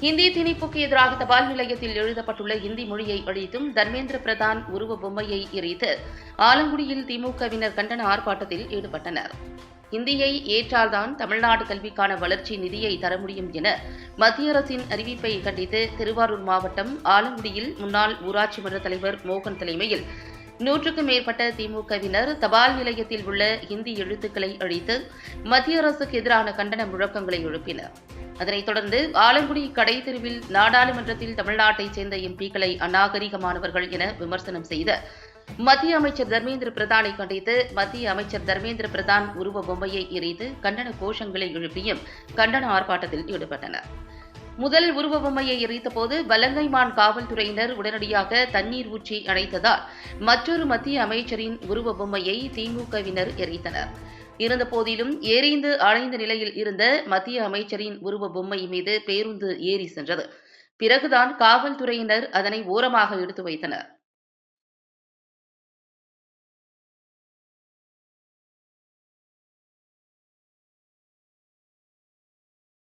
இந்திய திணிப்புக்கு எதிராக தபால் நிலையத்தில் எழுதப்பட்டுள்ள இந்தி மொழியை அழித்தும் தர்மேந்திர பிரதான் உருவ பொம்மையை எரித்து ஆலங்குடியில் திமுகவினர் கண்டன ஆர்ப்பாட்டத்தில் ஈடுபட்டனர். இந்தியை ஏற்றால்தான் தமிழ்நாடு கல்விக்கான வளர்ச்சி நிதியை தர முடியும் என மத்திய அரசின் அறிவிப்பை கண்டித்து திருவாரூர் மாவட்டம் ஆலங்குடியில் முன்னாள் ஊராட்சி மன்ற தலைவர் மோகன் தலைமையில் நூற்றுக்கும் மேற்பட்ட திமுகவினர் தபால் நிலையத்தில் உள்ள இந்தி எழுத்துக்களை அழித்து மத்திய அரசுக்கு எதிரான கண்டன முழக்கங்களை எழுப்பினர். அதனைத் தொடர்ந்து ஆலங்குடி கடை தெருவில் நாடாளுமன்றத்தில் தமிழ்நாட்டைச் சேர்ந்த எம்பிக்களை அநாகரிகமானவர்கள் என விமர்சனம் செய்த மத்திய அமைச்சர் தர்மேந்திர பிரதானை கண்டித்து மத்திய அமைச்சர் தர்மேந்திர பிரதான் உருவ பொம்மையை எரித்து கண்டன கோஷங்களை எழுப்பியும் கண்டன ஆர்ப்பாட்டத்தில் ஈடுபட்டனர். முதல் உருவ பொம்மையை எரித்தபோது வலங்கைமான் காவல்துறையினர் உடனடியாக தண்ணீர் ஊற்றி அணைத்ததால் மற்றொரு மத்திய அமைச்சரின் உருவ பொம்மையை திமுகவினர் எரித்தனர் இருந்தபோதிலும் எரிந்து அணைந்த நிலையில் இருந்த மத்திய அமைச்சரின் உருவ பொம்மை மீது பேருந்து ஏறி சென்றது. பிறகுதான் காவல்துறையினர் அதனை ஓரமாக எடுத்து வைத்தனர்.